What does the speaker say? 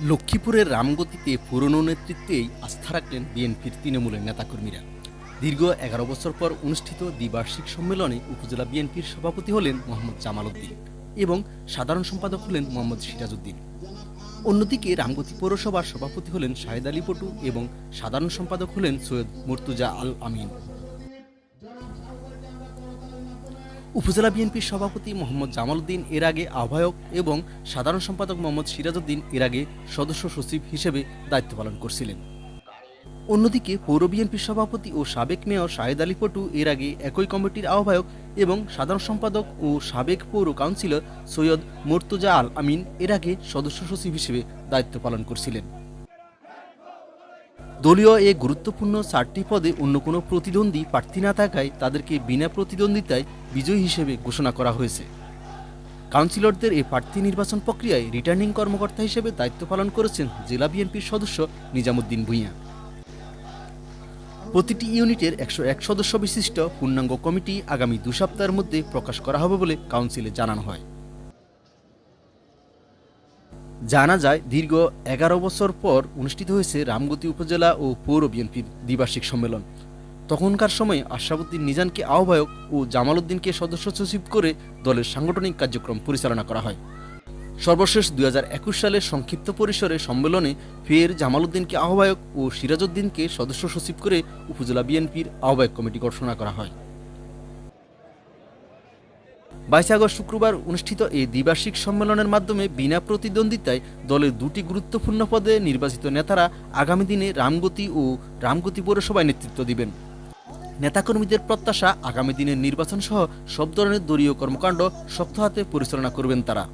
লক্ষ্মীপুরের রামগতিতে পুরনো নেতৃত্বেই আস্থা রাখলেন বিএনপির তৃণমূলের নেতাকর্মীরা। দীর্ঘ এগারো বছর পর অনুষ্ঠিত দ্বিবার্ষিক সম্মেলনে উপজেলা বিএনপির সভাপতি হলেন মোহাম্মদ জামাল উদ্দিন এবং সাধারণ সম্পাদক হলেন মোহাম্মদ সিরাজউদ্দিন। অন্যদিকে রামগতি পৌরসভার সভাপতি হলেন শাহেদ আলী পটু এবং সাধারণ সম্পাদক হলেন সৈয়দ মুর্তুজা আল আমিন। উপজেলা বিএনপির সভাপতি মোহাম্মদ জামাল উদ্দিন এর আগে আহ্বায়ক এবং সাধারণ সম্পাদক মোহাম্মদ সিরাজউদ্দিন এর আগে সদস্য সচিব হিসেবে দায়িত্ব পালন করছিলেন। অন্যদিকে পৌর বিএনপির সভাপতি ও সাবেক মেয়র শাহেদ আলী পটু এর আগে একই কমিটির আহ্বায়ক এবং সাধারণ সম্পাদক ও সাবেক পৌর কাউন্সিলর সৈয়দ মোর্তুজা আল আমিন এর আগে সদস্য সচিব হিসেবে দায়িত্ব পালন করছিলেন। দলীয় এ গুরুত্বপূর্ণ চারটি পদে অন্য কোনো প্রতিদ্বন্দ্বী প্রার্থী না থাকায় তাদেরকে বিনা প্রতিদ্বন্দ্বিতায় বিজয়ী হিসেবে ঘোষণা করা হয়েছে। কাউন্সিলরদের এই প্রার্থী নির্বাচন প্রক্রিয়ায় রিটার্নিং কর্মকর্তা হিসেবে দায়িত্ব পালন করেছেন জেলা বিএনপির সদস্য নিজামুদ্দিন ভূঁইয়া। প্রতিটি ইউনিটের একশো এক সদস্য বিশিষ্ট পূর্ণাঙ্গ কমিটি আগামী দু সপ্তাহের মধ্যে প্রকাশ করা হবে বলে কাউন্সিলে জানানো হয়। জানা যায়, দীর্ঘ এগারো বছর পর অনুষ্ঠিত হয়েছে রামগতি উপজেলা ও পৌর বিএনপির দ্বিবার্ষিক সম্মেলন। তখনকার সময়ে আশরাফুদ্দিন নিজানকে আহ্বায়ক ও জামাল উদ্দিনকে সদস্য সচিব করে দলের সাংগঠনিক কার্যক্রম পরিচালনা করা হয়। সর্বশেষ দু হাজার একুশ সালের সংক্ষিপ্ত পরিসরে সম্মেলনে ফের জামাল উদ্দিনকে আহ্বায়ক ও সিরাজউদ্দিনকে সদস্য সচিব করে উপজেলা বিএনপির আহ্বায়ক কমিটি ঘোষণা করা হয়। বাইশে আগস্ট শুক্রবার অনুষ্ঠিত এই দ্বিবার্ষিক সম্মেলনের মাধ্যমে বিনা প্রতিদ্বন্দ্বিতায় দলের দুটি গুরুত্বপূর্ণ পদে নির্বাচিত নেতারা আগামী দিনে রামগতি ও রামগতি পৌরসভায় নেতৃত্ব দিবেন। নেতাকর্মীদের প্রত্যাশা আগামী দিনের নির্বাচন সহ সব ধরনের দলীয় কর্মকাণ্ড শক্ত হাতে পরিচালনা করবেন তারা।